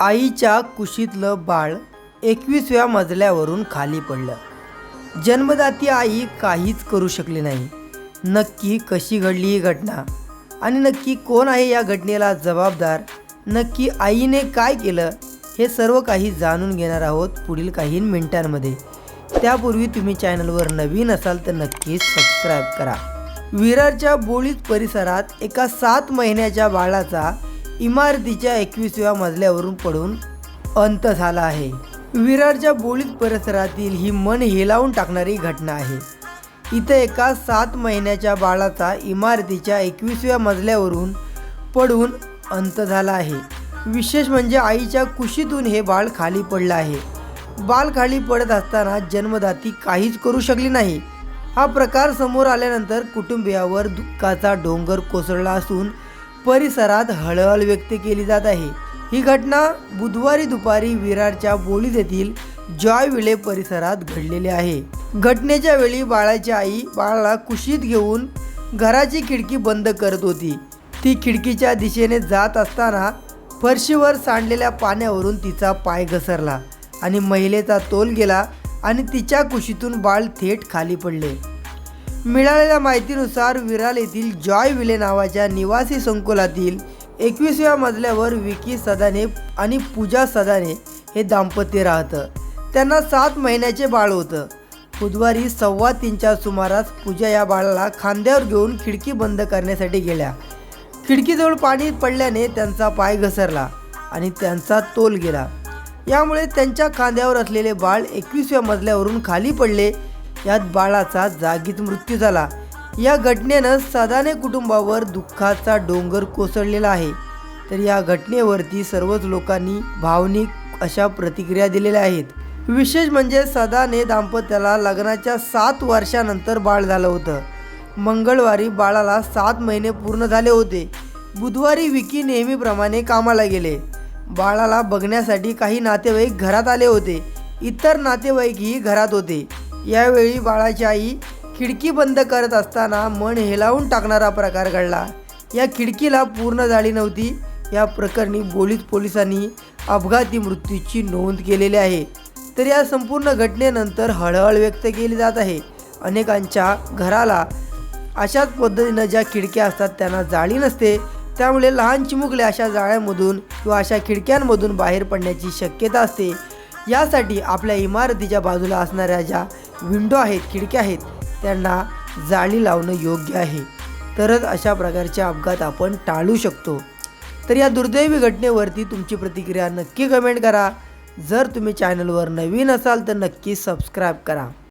आईच्या कुशीतलं बाळ एकवीसव्या मजल्यावरून खाली पडलं. जन्मदाती आई काहीच करू शकली नाही. नक्की कशी घडली ही घटना? आणि नक्की कोण आहे या घटनेला जबाबदार? नक्की आईने काय केलं? हे सर्व काही जाणून घेणार आहोत पुढील काही मिनिटांमध्ये. त्यापूर्वी तुम्ही चॅनलवर नवीन असाल तर नक्कीच सबस्क्राईब करा. विरारच्या बोळीत परिसरात एका सात महिन्याच्या बाळाचा इमारतीच्या एकवीसव्या मजल्यावरून पडून अंत झाला आहे. विरारच्या बोळीत परिसरातील ही मन हेलावून टाकणारी घटना आहे. इथं एका सात महिन्याच्या बाळाचा इमारतीच्या एकवीसव्या मजल्यावरून पडून अंत झाला आहे. विशेष म्हणजे आईच्या कुशीतून हे बाळ खाली पडलं आहे. बाळ खाली पडत असताना जन्मदाती काहीच करू शकली नाही. हा प्रकार समोर आल्यानंतर कुटुंबियावर दुःखाचा डोंगर कोसळला असून परिसरात हळहळ व्यक्त केली जात आहे. ही घटना बुधवारी दुपारी विरारच्या बोलीत येथील जॉय विले परिसरात घडलेली आहे. घटनेच्या वेळी बाळाची आई बाळाला कुशीत घेऊन घराची खिडकी बंद करत होती. ती खिडकीच्या दिशेने जात असताना फरशीवर सांडलेल्या पाण्यावरून तिचा पाय घसरला आणि महिलेचा तोल गेला आणि तिच्या कुशीतून बाळ थेट खाली पडले. मिळालेल्या माहितीनुसार विरार येथील जॉय विले नावाच्या निवासी संकुलातील एकवीसव्या मजल्यावर विकी सदाने आणि पूजा सदाने हे दाम्पत्य राहतं. त्यांना सात महिन्याचे बाळ होतं. बुधवारी सव्वा तीनच्या सुमारास पूजा या बाळाला खांद्यावर घेऊन खिडकी बंद करण्यासाठी गेल्या. खिडकीजवळ पाणी पडल्याने त्यांचा पाय घसरला आणि त्यांचा तोल गेला. यामुळे त्यांच्या खांद्यावर असलेले बाळ एकवीसव्या मजल्यावरून खाली पडले यात बाळाचा जागीच मृत्यू झाला. या घटनेनं सदाने कुटुंबावर दुःखाचा डोंगर कोसळलेला आहे. तर या घटनेवरती सर्वच लोकांनी भावनिक अशा प्रतिक्रिया दिलेल्या आहेत. विशेष म्हणजे सदाने दाम्पत्याला लग्नाच्या सात वर्षानंतर बाळ झालं होतं. मंगळवारी बाळाला सात महिने पूर्ण झाले होते. बुधवारी विकी नेहमीप्रमाणे कामाला गेले. बाळाला बघण्यासाठी काही नातेवाईक घरात आले होते. इतर नातेवाईकही घरात होते. यावेळी बाळाची आई खिडकी बंद करत असताना मन हेलावून टाकणारा प्रकार घडला. या खिडकीला पूर्ण झाली नव्हती. या प्रकरणी बोलीत पोलिसांनी अपघाती मृत्यूची नोंद केलेली आहे. तर या संपूर्ण घटनेनंतर हळहळ व्यक्त केली जात आहे. अनेकांच्या घराला अशाच पद्धतीनं ज्या खिडक्या असतात त्यांना जाळी नसते. त्यामुळे लहान चिमुकले अशा जाळ्यामधून किंवा अशा खिडक्यांमधून बाहेर पडण्याची शक्यता असते. यासाठी आपल्या इमारतीच्या बाजूला असणाऱ्या ज्या विंडो आहेत खिडक्या आहेत त्यांना जाळी लावणं योग्य आहे. तरच अशा प्रकारचे अपघात आपण टाळू शकतो. तर या दुर्दैवी घटनेवरती तुमची प्रतिक्रिया नक्की कमेंट करा. जर तुम्ही चॅनलवर नवीन असाल तर नक्की सबस्क्राईब करा.